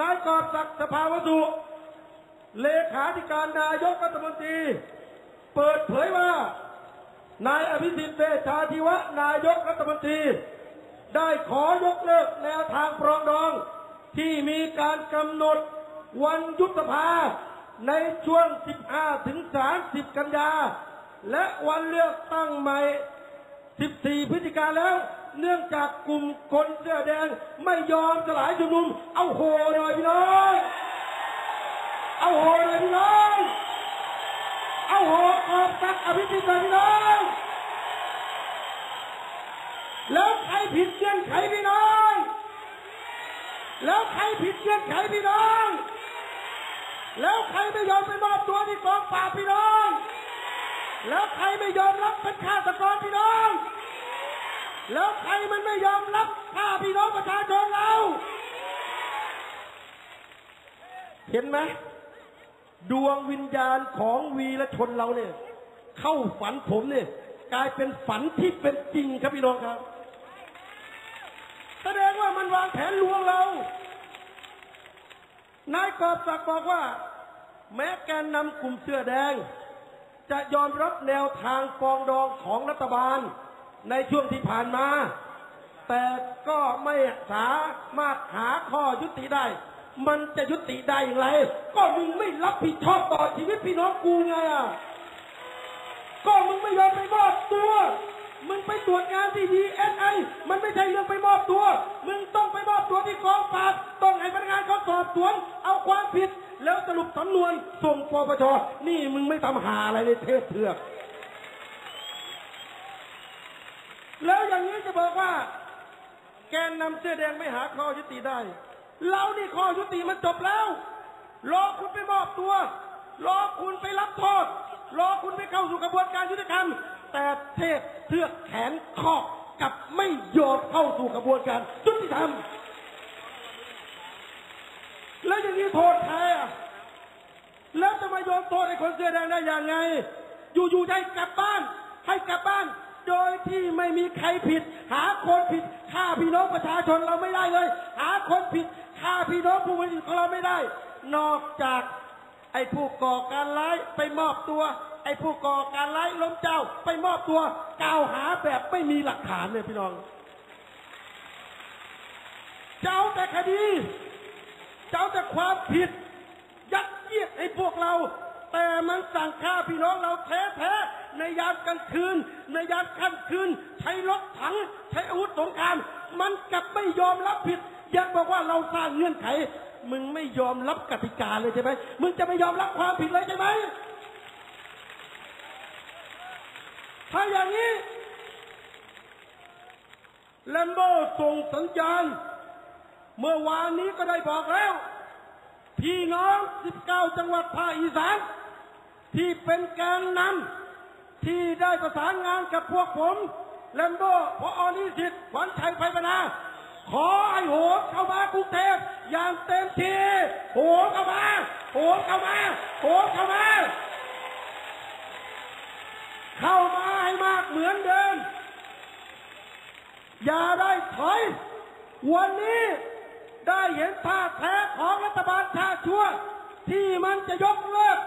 นายกอบศักดิ์สภาวสุเลขาธิการนายกรัฐมนตรี เปิดเผยว่า นายอภิสิทธิ์เวชาชีวะนายกรัฐมนตรี ได้ขอยกเลิกแนวทางปรองดอง ที่มีการกำหนดวันยุบสภาในช่วง 15 ถึง 30 กันยา และวันเลือกตั้งใหม่ 14 พฤศจิกาแล้ว เนื่องจากกลุ่มคนเสื้อแดงไม่ยอมสลายชุมนุม เอาโหหน่อยพี่น้องเอาโหหน่อยพี่น้องเอาโหออกจากอภิสิทธิ์หน่อยพี่น้องแล้วใครผิดเงื่อนไขพี่น้องแล้วใครผิดเงื่อนไขพี่น้องแล้วใครไม่ยอมไปมอบตัวที่กองปราบพี่น้อง แล้วใครไม่ยอมรับเป็นฆาตกรพี่น้อง แล้วใครมันไม่ยอมรับฆ่าพี่น้องประชาชนเรา เห็นไหมดวงวิญญาณของวีรชนเราเนี่ย เข้าฝันผมเนี่ย กลายเป็นฝันที่เป็นจริงครับพี่น้องครับ แสดงว่ามันวางแผนลวงเรา นายกอบศักดิ์บอกว่า แม้แกนนำกลุ่มเสื้อแดง จะยอมรับแนวทางปองดองของรัฐบาล ในช่วงที่ผ่านมา แต่ก็ไม่สามารถหาข้อยุติได้ มันจะยุติได้อย่างไร ก็มึงไม่รับผิดชอบต่อชีวิตพี่น้องกูไงอะก็มึงไม่ยอมไปมอบตัว มึงไปตรวจงานที่ดีเอสไอมันไม่ใช่เรื่องไปมอบตัว มึงต้องไปมอบตัวที่กองปราบ ต้องให้พนักงานเขาสอบสวน เอาความผิด แล้วสรุปสำนวนส่งปปช นี่มึงไม่ทำหาอะไรเลยเทศเถือก แล้วอย่างนี้จะบอกว่า แกนนำเสื้อแดงไม่หาข้อยุติได้ เรานี่ข้อยุติมันจบแล้ว รอคุณไปมอบตัว รอคุณไปรับโทษ รอคุณไปเข้าสู่กระบวนการยุติธรรม แต่เทพเทือกแขนข้อกับไม่ยอมเข้าสู่กระบวนการยุติธรรม แล้วอย่างนี้โทษใครอะแล้วจะมาโยนโทษไอ้คนเสื้อแดงได้ยังไง อยู่ๆจะให้กลับบ้าน ให้กลับบ้าน โดยที่ไม่มีใครผิด หาคนผิดฆ่าพี่น้องประชาชนเราไม่ได้เลย หาคนผิดฆ่าพี่น้องผู้บริสุทธิ์ของเราไม่ได้ นอกจากไอ้ผู้ก่อการร้ายไปมอบตัว ไอ้ผู้ก่อการร้ายล้มเจ้า ไปมอบตัวกล่าวหาแบบไม่มีหลักฐานเนี่ยพี่น้อง เจ้าแต่คดี เจ้าแต่ความผิด ยัดเยียดให้พวกเรา แต่มันสั่งฆ่าพี่น้องเราแท้ๆ ในยามกลางคืน ในยามค่ำคืน ใช้รถถัง ใช้อาวุธสงคราม มันกลับไม่ยอมรับผิดยังบอกว่าเราสร้างเงื่อนไข มึงไม่ยอมรับกติกาเลยใช่ไหมมึงจะไม่ยอมรับความผิดเลยใช่ไหมถ้าอย่างนี้แลมโบส่งสัญญาณ เมื่อวานนี้ก็ได้บอกแล้ว พี่น้อง 19 จังหวัดภาคอีสานที่เป็นแกนนำ ที่ได้ประสานงานกับพวกผมแลมโบพออนิสิตขวัญชัยไพปนา ขอให้โหนเข้ามากรุงเทพอย่างเต็มที่โหนเข้ามาโหนเข้ามาโหนเข้ามา เข้ามาให้มากเหมือนเดิม อย่าได้ถอย วันนี้ได้เห็นท่าแท้ของรัฐบาลชาชั่ว ที่มันจะยกเลิก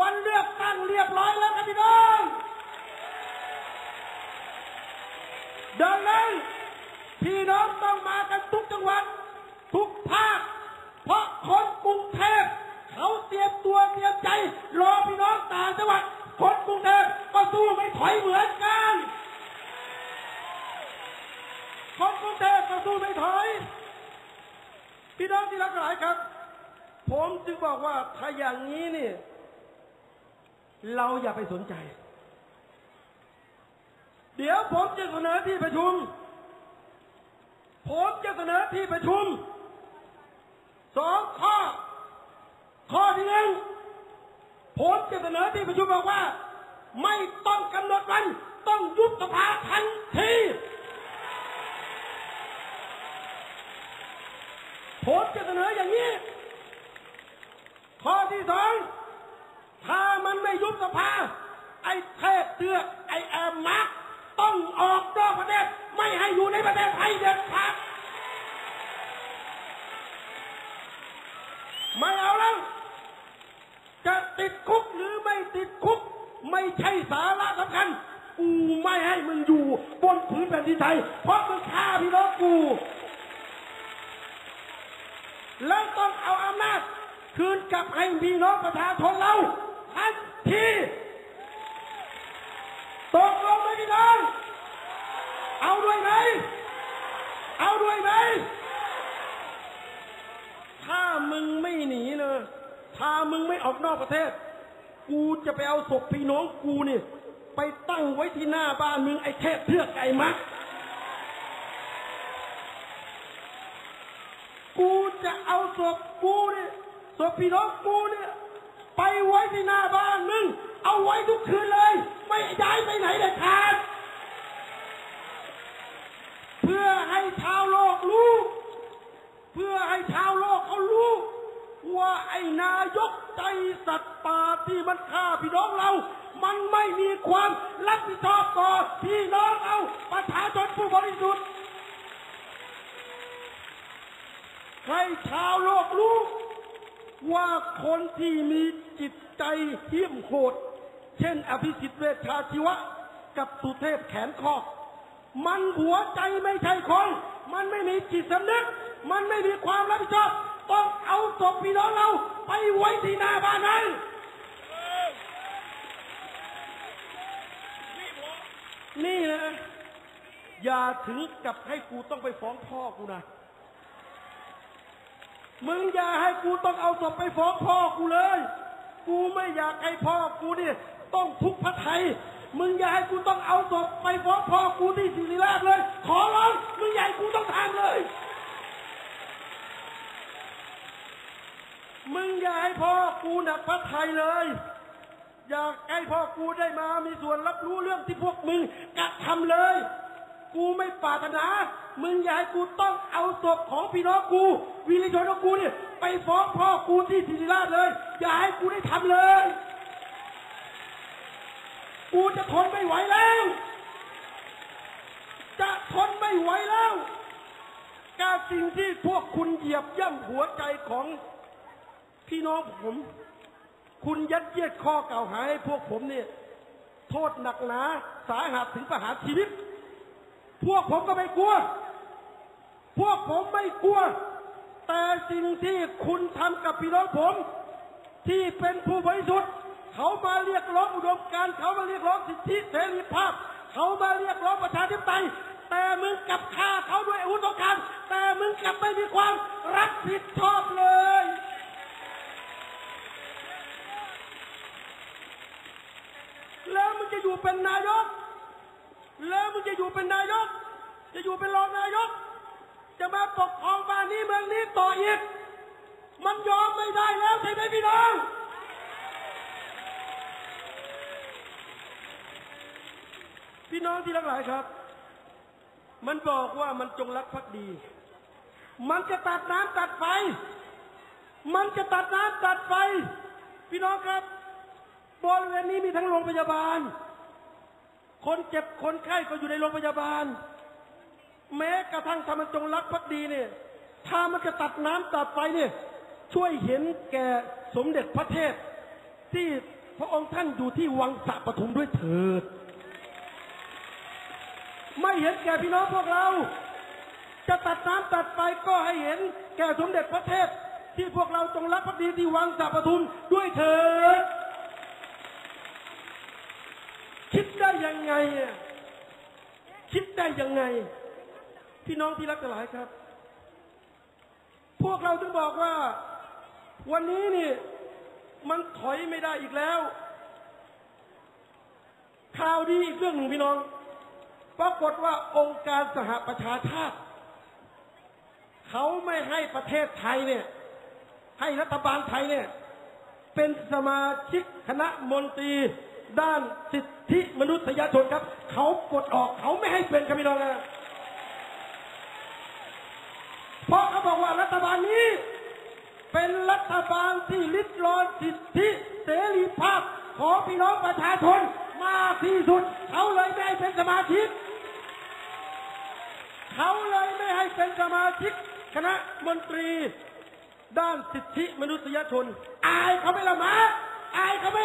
วันเลือกตั้งเรียบร้อยแล้วครับพี่น้อง ดังนั้นพี่น้องต้องมากันทุกจังหวัด ทุกภาค เพราะคนกรุงเทพเขาเตรียมตัวเตรียมใจ รอพี่น้องต่างจังหวัด คนกรุงเทพก็สู้ไม่ถอยเหมือนกัน คนกรุงเทพก็สู้ไม่ถอย พี่น้องที่รักหลายครับ ผมจึงบอกว่าถ้าอย่างนี้นี่ เราอย่าไปสนใจ ดี๋ยวผมจะเสนอที่ประชุม ผมจะเสนอที่ประชุมสองข้อ ข้อที่หนึ่งผมจะเสนอที่ประชุมบอกว่า ไม่ต้องกำหนดวัน ต้องยุบสภาทันที ผมจะเสนออย่างนี้ ข้อที่สองถ้ามันไม่ยุบสภา ไอ้เทพเตือกไอ้แอมมาร์ก ต้องออกนอกประเทศ ไม่ให้อยู่ในประเทศไทยเด็ดขาดไม่เอาแล้วจะติดคุกหรือไม่ติดคุก ไม่ใช่สาระสำคัญกูไม่ให้มึงอยู่บนผืนแผ่นดินไทย เพราะมึงฆ่าพี่น้องกูแล้วต้องเอาอำนาจ คืนกลับให้พี่น้องประชาชนเราทันทีตกลงไหมพี่น้อง เอาด้วยไหม เอาด้วยไหม ถ้ามึงไม่หนีเนอะถ้ามึงไม่ ออกนอกประเทศ กูจะไปเอาศพพี่น้องกูเนี่ยไปตั้งไว้ที่หน้าบ้านมึงไอ้เทพเทือกไก่มักกูจะเอาศพกูเนี่ยศพพี่น้องกูเนี่ยไปไว้ที่หน้าบ้านมึง เอาไว้ทุกคืนเลย ไม่ย้ายไปไหนเด็ดขาดเพื่อให้ชาวโลกรู้ เพื่อให้ชาวโลกเขารู้ ว่าไอ้นายกใจสัตว์ป่าที่มันฆ่าพี่น้องเรา มันไม่มีความรับผิดชอบต่อพี่น้องเอาประชาชนผู้บริสุทธิ์ให้ชาวโลกรู้ ว่าคนที่มีจิตใจเหี้ยมโหด เช่นอภิสิทธิ์เวชชาชีวะ กับสุเทพแขนคอกมันหัวใจไม่ใช่คน มันไม่มีจิตสำนึก มันไม่มีความรับผิดชอบ ต้องเอาศพพี่น้องเราไปไว้ที่หน้าบ้านนั้นนี่นะ อย่าถึงกับให้กูต้องไปฟ้องพ่อกูนะ มึงอย่าให้กูต้องเอาศพไปฟ้องพ่อกูเลย กูไม่อยากให้พ่อกูเนี่ยต้องทุกข์พระไทย มึงอย่าให้กูต้องเอาศพไปฟ้องพ่อกูที่ศิริราชเลย ขอร้อง มึงอย่าให้กูต้องทำเลย มึงอย่าให้พ่อกูหนัก พระไทยเลย อยากให้พ่อกูได้มา มีส่วนรับรู้เรื่องที่พวกมึงกระทำเลย กูไม่ปรารถนา มึงอย่าให้กูต้องเอาศพของพี่น้องกู วีรชนของกูเนี่ยไปฟ้องพ่อกูที่ศิริราชเลย อย่าให้กูได้ทำเลย กูจะทนไม่ไหวแล้ว จะทนไม่ไหวแล้วการสิ่งที่พวกคุณเหยียบย่ำหัวใจของพี่น้องผม คุณยัดเยียดข้อกล่าวหาให้พวกผมเนี่ยโทษหนักหนาสาหัสถึงประหารชีวิต พวกผมก็ไม่กลัว พวกผมไม่กลัว แต่สิ่งที่คุณทำกับพี่น้องผม ที่เป็นผู้บริสุทธิ์เขามาเรียกร้องอุดมการเขามาเรียกร้องสิทธิเสรีภาพ เขามาเรียกร้องประชาธิปไตยแต่มึงกลับฆ่าเขาด้วยอาวุธสงครามแต่มึงกลับไม่มีความรับผิดชอบเลย เป็นนายก แล้วมึงจะอยู่เป็นนายก จะอยู่เป็นรองนายก จะมาปกครองบ้านนี้เมืองนี้ต่ออีก มันยอมไม่ได้แล้วใช่ไหมพี่น้องพี่น้องที่รักหลายครับ มันบอกว่ามันจงรักภักดี มันจะตัดน้ำตัดไฟ มันจะตัดน้ำตัดไฟ พี่น้องครับบริเวณนี้มีทั้งโรงพยาบาล คนเจ็บคนไข้ก็อยู่ในโรงพยาบาล แม้กระทั่งถ้ามันจงรักภักดีเนี่ยถ้ามันจะตัดน้ำตัดไฟเนี่ยช่วยเห็นแก่สมเด็จพระเทพ ที่พระองค์ท่านอยู่ที่วังสะปทุมด้วยเถิด ไม่เห็นแก่พี่น้องพวกเรา จะตัดน้ำตัดไฟก็ให้เห็นแก่สมเด็จพระเทพ ที่พวกเราจงรักภักดีที่วังสะปทุมด้วยเถิด คิด ได้ยังไงอะคิดได้ยังไง พี่น้องที่รักทั้งหลายครับ พวกเราถึงบอกว่า วันนี้นี่ มันถอยไม่ได้อีกแล้ว ข่าวดีอีกเรื่องหนึ่งพี่น้องปรากฏว่าองค์การสหประชาชาติ เขาไม่ให้ประเทศไทยเนี่ย ให้รัฐบาลไทยเนี่ย เป็นสมาชิกคณะมนตรี ด้านสิทธิมนุษยชนครับ เขากดออกเขาไม่ให้เป็นครับพี่น้องนะเพราะเขาบอกว่ารัฐบาลนี้ เป็นรัฐบาลที่ลิดรอนสิทธิเสรีภาพของพี่น้องประชาชนมากที่สุด เขาเลยไม่ให้เป็นสมาชิก เขาเลยไม่ให้เป็นสมาชิก คณะมนตรี ด้านสิทธิมนุษยชน อายเขาไม่ละมาอายเขาไม่